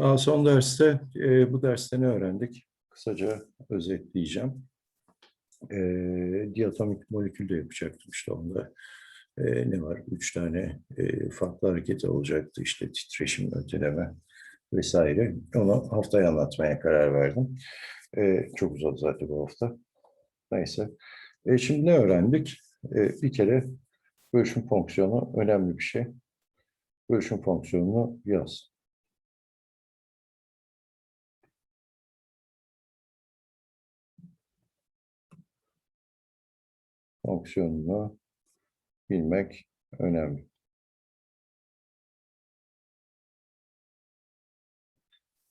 Aa, son derste e, bu derste ne öğrendik? Kısaca özetleyeceğim. E, diatomik molekülde yapacaktım işte onda. E, ne var? Üç tane e, farklı hareket olacaktı. işte titreşim, öteleme vesaire. Onu haftaya anlatmaya karar verdim. E, çok uzadı zaten bu hafta. Neyse. E, şimdi ne öğrendik? E, bir kere bölüşüm fonksiyonu önemli bir şey. Bölüşüm fonksiyonunu yaz. Fonksiyonunu bilmek önemli.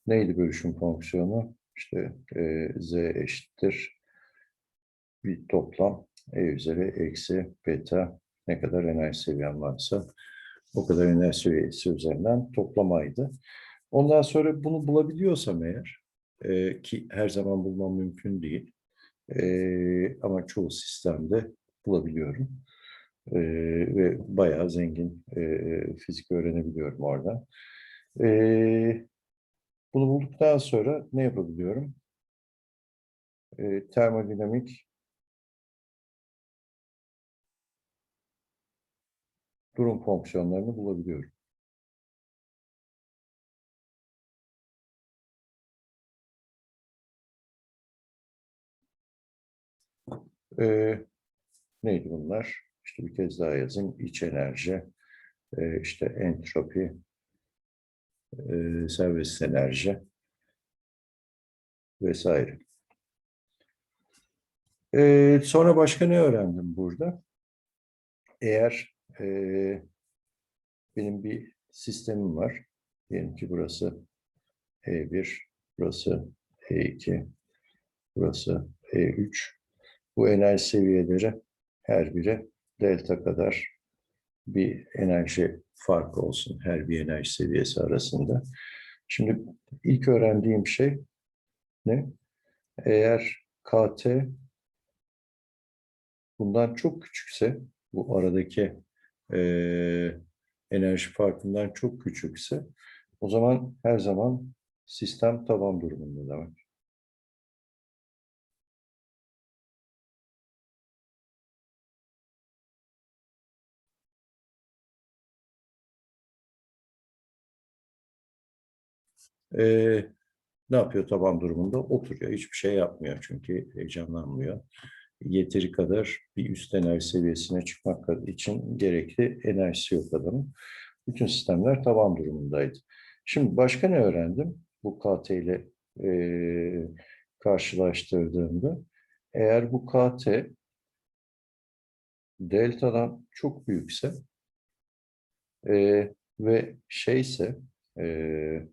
Neydi bölüşüm fonksiyonu? İşte e, z eşittir bir toplam e üzeri eksi beta ne kadar enerji seviyen varsa o kadar enerji seviyesi üzerinden toplamaydı. Ondan sonra bunu bulabiliyorsam eğer e, ki her zaman bulmam mümkün değil. E, ama çoğu sistemde bulabiliyorum. E, ve bayağı zengin e, fizik öğrenebiliyorum orada. E, bunu bulduktan sonra ne yapabiliyorum? E, termodinamik durum fonksiyonlarını bulabiliyorum. Ee, neydi bunlar? İşte bir kez daha yazayım. İç enerji, e, işte entropi, e, serbest enerji vesaire. Ee, sonra başka ne öğrendim burada? Eğer e, benim bir sistemim var. Diyelim ki burası E1, burası E2, burası E3. Bu enerji seviyeleri her biri delta kadar bir enerji farkı olsun her bir enerji seviyesi arasında. Şimdi ilk öğrendiğim şey ne? Eğer KT bundan çok küçükse, bu aradaki e, enerji farkından çok küçükse, o zaman her zaman sistem taban durumunda demek. Ee, ne yapıyor taban durumunda? Oturuyor. Hiçbir şey yapmıyor çünkü heyecanlanmıyor. Yeteri kadar bir üst enerji seviyesine çıkmak için gerekli enerjisi yok adamın. Bütün sistemler taban durumundaydı. Şimdi başka ne öğrendim? Bu KT ile e, karşılaştırdığımda eğer bu KT deltadan çok büyükse e, ve şeyse e,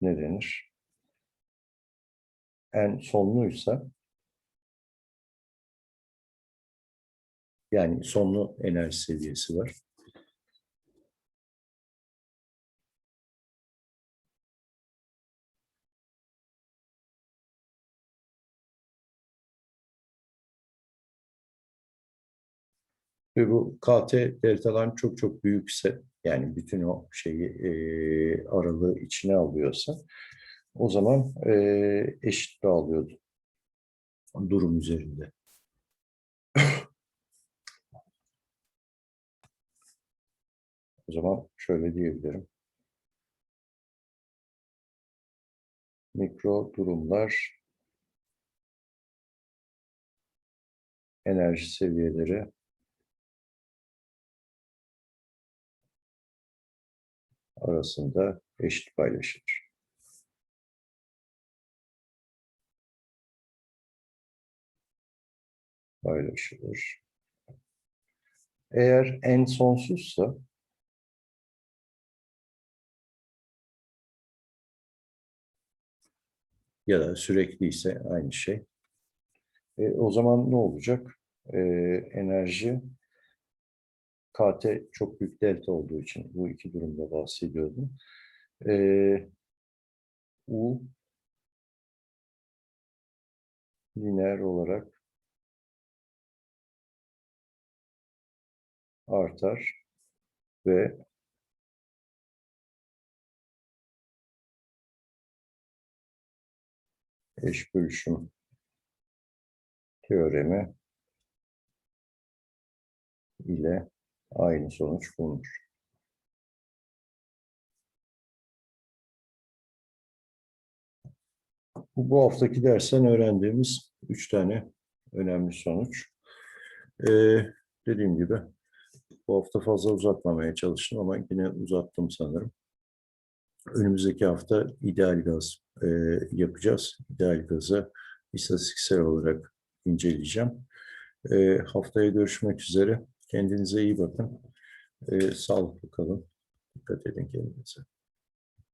ne denir? En sonluysa yani sonlu enerji seviyesi var. Ve bu KT deltadan çok çok büyükse yani bütün o şeyi e, aralığı içine alıyorsa o zaman e, eşit dağılıyordu durum üzerinde. o zaman şöyle diyebilirim. Mikro durumlar enerji seviyeleri arasında eşit paylaşılır. Paylaşılır. Eğer en sonsuzsa ya da sürekli ise aynı şey. E, o zaman ne olacak? E, enerji KT çok büyük delta olduğu için bu iki durumda bahsediyordum. Ee, U lineer olarak artar ve eş bölüşüm teoremi ile aynı sonuç bulunur. Bu, haftaki dersten öğrendiğimiz üç tane önemli sonuç. Ee, dediğim gibi bu hafta fazla uzatmamaya çalıştım ama yine uzattım sanırım. Önümüzdeki hafta ideal gaz e, yapacağız. İdeal gazı istatistiksel olarak inceleyeceğim. E, haftaya görüşmek üzere. Kendinize iyi bakın. E, sağlıklı kalın. Dikkat edin kendinize.